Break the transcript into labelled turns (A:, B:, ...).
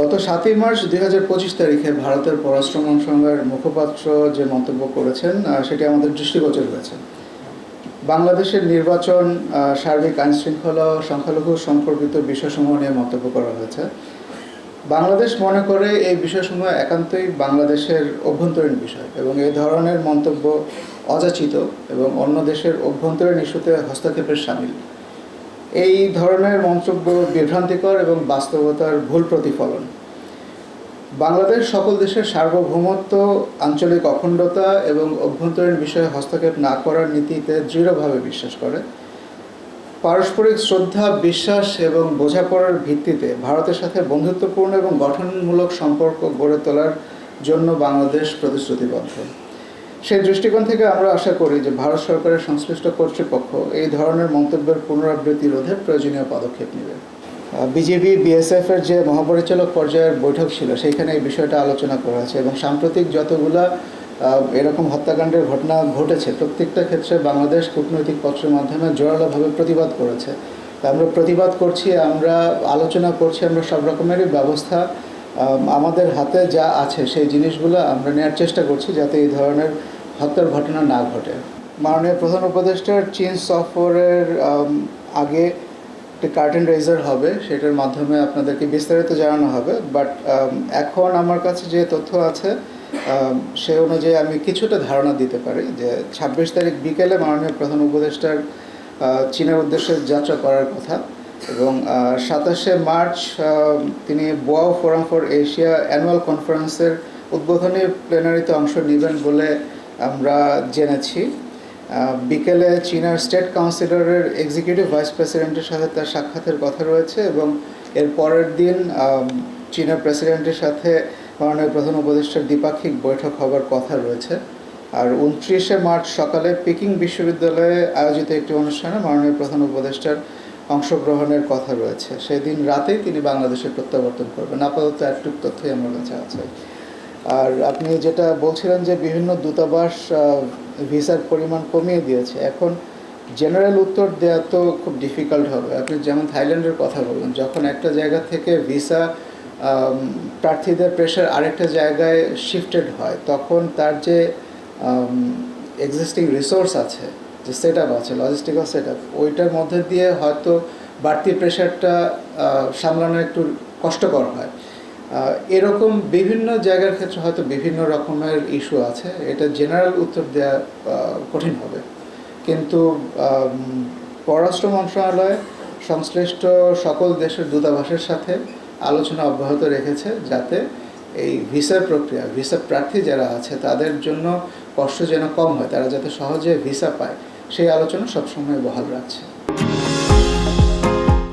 A: গত সাতই মার্চ দুই হাজার পঁচিশ তারিখে ভারতের পররাষ্ট্র মন্ত্রণালয়ের মুখপাত্র যে মন্তব্য করেছেন সেটি আমাদের দৃষ্টিগোচর হয়েছে। বাংলাদেশের নির্বাচন সার্বিক আইন শৃঙ্খলা ও সংখ্যালঘু সম্পর্কিত বিষয়সমূহ নিয়ে মন্তব্য করা হয়েছে। বাংলাদেশ মনে করে এই বিষয়সমূহ একান্তই বাংলাদেশের অভ্যন্তরীণ বিষয় এবং এই ধরনের মন্তব্য অযাচিত এবং অন্য দেশের অভ্যন্তরীণ ইস্যুতে হস্তক্ষেপের সামিল। এই ধরনের মন্তব্য বিভ্রান্তিকর এবং বাস্তবতার ভুল প্রতিফলন। বাংলাদেশ সকল দেশের সার্বভৌমত্ব, আঞ্চলিক অখণ্ডতা এবং অভ্যন্তরীণ বিষয়ে হস্তক্ষেপ না করার নীতিতে দৃঢ়ভাবে বিশ্বাস করে। পারস্পরিক শ্রদ্ধা, বিশ্বাস এবং বোঝাপড়ার ভিত্তিতে ভারতের সাথে বন্ধুত্বপূর্ণ এবং গঠনমূলক সম্পর্ক গড়ে তোলার জন্য বাংলাদেশ প্রতিশ্রুতিবদ্ধ। সেই দৃষ্টিকোণ থেকে আমরা আশা করি যে ভারত সরকারের সংশ্লিষ্ট কর্তৃপক্ষ এই ধরনের মন্তব্যের পুনরাবৃত্তি রোধে প্রয়োজনীয় পদক্ষেপ নেবে। বিজেপি, বিএসএফ এর যে মহাপরিচালক পর্যায়ের বৈঠক ছিল, সেইখানে এই বিষয়টা আলোচনা করা হয়েছে এবং সাম্প্রতিক যতগুলা এরকম হত্যাকাণ্ডের ঘটনা ঘটেছে, প্রত্যেকটা ক্ষেত্রে বাংলাদেশ কূটনৈতিক পত্রের মাধ্যমে জোরালোভাবে প্রতিবাদ করেছে। আমরা প্রতিবাদ করছি, আমরা আলোচনা করছি, আমরা সব রকমেরই ব্যবস্থা আমাদের হাতে যা আছে সেই জিনিসগুলো আমরা নেওয়ার চেষ্টা করছি যাতে এই ধরনের হত্যার ঘটনা না ঘটে। মাননীয় প্রধান উপদেষ্টার চীন সফরের আগে একটি কার্টেন রেজার হবে, সেটার মাধ্যমে আপনাদেরকে বিস্তারিত জানানো হবে। বাট এখন আমার কাছে যে তথ্য আছে সে অনুযায়ী আমি কিছুটা ধারণা দিতে পারি যে ছাব্বিশ তারিখ বিকেলে মাননীয় প্রধান উপদেষ্টার চীনের উদ্দেশ্যে যাত্রা করার কথা এবং সাতাশে মার্চ তিনি Boao forum for Asia annual কনফারেন্সের উদ্বোধনী প্লেনারিতে অংশ নেবেন বলে আমরা জেনেছি বিকেলে চীনের স্টেট কাউন্সিলরের এক্সিকিউটিভ ভাইস প্রেসিডেন্টের সাথে তার সাক্ষাতের কথা রয়েছে এবং এর পরের দিন চীনের প্রেসিডেন্টের সাথে মাননীয় প্রধান উপদেষ্টার দ্বিপাক্ষিক বৈঠক হবার কথা রয়েছে। আর উনত্রিশে মার্চ সকালে পিকিং বিশ্ববিদ্যালয়ে আয়োজিত একটি অনুষ্ঠানে মাননীয় প্রধান উপদেষ্টার অংশগ্রহণের কথা রয়েছে। সেদিন রাতেই তিনি বাংলাদেশে প্রত্যাবর্তন করবেন। আপাতত একটু তথ্যই আমার কাছে আছে। আর আপনি যেটা বলছিলেন যে বিভিন্ন দূতাবাস ভিসার পরিমাণ কমিয়ে দিয়েছে, এখন জেনারেল উত্তর দেওয়া তো খুব ডিফিকাল্ট হবে। আপনি যেমন থাইল্যান্ডের কথা বললেন, যখন একটা জায়গা থেকে ভিসা প্রার্থীদের প্রেশার আরেকটা জায়গায় শিফটেড হয়, তখন তার যে এক্সিস্টিং রিসোর্স আছে, যে সেট আপ আছে লজিস্টিক্যাল সেট আপ ওইটার মধ্যে দিয়ে হয়তো বাড়তি প্রেশারটা সামলানো একটু কষ্টকর হয়। এরকম বিভিন্ন জায়গার ক্ষেত্রে হয়তো বিভিন্ন রকমের ইস্যু আছে। এটা জেনারেল উত্তর দেওয়া কঠিন হবে। কিন্তু পররাষ্ট্র মন্ত্রণালয় সংশ্লিষ্ট সকল দেশের দূতাবাসের সাথে আলোচনা অব্যাহত রেখেছে যাতে এই ভিসার প্রক্রিয়া, ভিসা প্রার্থী যারা আছে তাদের জন্য কষ্ট যেন কম হয়, তারা যাতে সহজে ভিসা পায়। সেই আলোচনা সবসময় বহাল রাখছে।